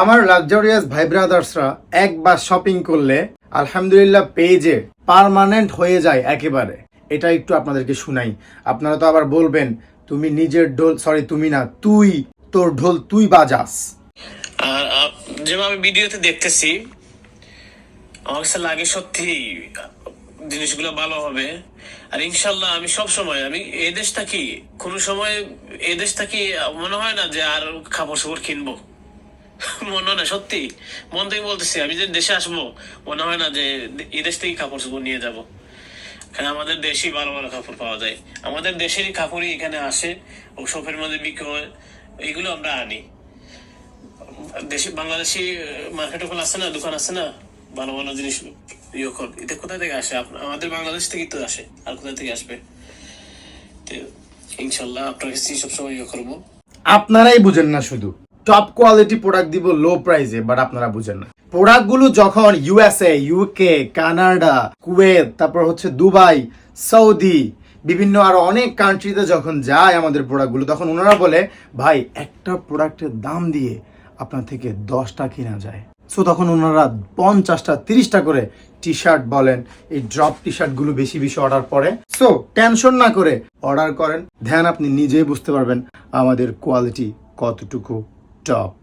আমার লাক্সারিয়াস ভাই ব্রাদার্সরা একবার শপিং করলে, আলহামদুলিল্লাহ পেজে পার্মানেন্ট হয়ে যায় একেবারে। এটা একটু আপনাদেরকে শুনাই। আপনারা তো আবার বলবেন, তুমি নিজের ঢোল সরি তুমি না, তুই, তোর ঢোল, তুই বাজাস। আর যেমন আমি ভিডিওতে দেখতেছি, আমার কাছে লাগে সত্যি, জিনিসগুলো ভালো হবে। আর ইনশাল্লাহ আমি সব সময়, আমি এই দেশ থাকি কোনো সময় এই দেশ থাকি মনে হয় না যে আর খাবার সাবার কিনবো? মনে না, সত্যি। মন থেকে বলতেছি, আমি যে দেশে আসব, মনে হয় না যে এই দেশ থেকে কাপড় চোপড় নিয়ে যাব। কারণ আমাদের দেশই ভালো ভালো কাপড় পাওয়া যায়। আমাদের দেশেরই কাপড়ই এখানে আসে ও শপের মধ্যে বিক্রি হয়, এগুলো আমরা আনি। দেশি, বাংলাদেশি মার্কেট ওখানে আছে না, দোকান আছে না, ভালো ভালো জিনিস ইয়ে কর, এটা কোথা থেকে আসে? আমাদের বাংলাদেশ থেকেই তো আসে, আর কোথা থেকে আসবে? তো ইনশাল্লাহ আপনার কাছে সবসময় ইয়ে করব। আপনারাই বুঝেন না শুধু। টপ কোয়ালিটি প্রোডাক্ট দিব লো প্রাইসে বাট আপনারা বুঝেন না। প্রোডাক্টগুলো যখন ইউএসএ ইউকে কানাডা কুয়েত তারপর হচ্ছে দুবাই, সৌদি, বিভিন্ন আরও অনেক কান্ট্রিতে যখন যায় আমাদের প্রোডাক্টগুলো তখন ওনারা বলে, ভাই, একটা প্রোডাক্টের দাম দিয়ে আপনার থেকে দশটা কিনা যায়। সো তখন ওনারা পঞ্চাশটা, তিরিশটা করে টি শার্ট বলেন, এই ড্রপ টি শার্টগুলো বেশি বেশি অর্ডার করে। সো টেনশন না করে অর্ডার করেন। ধ্যান আপনি নিজেই বুঝতে পারবেন আমাদের কোয়ালিটি কতটুকু। টপ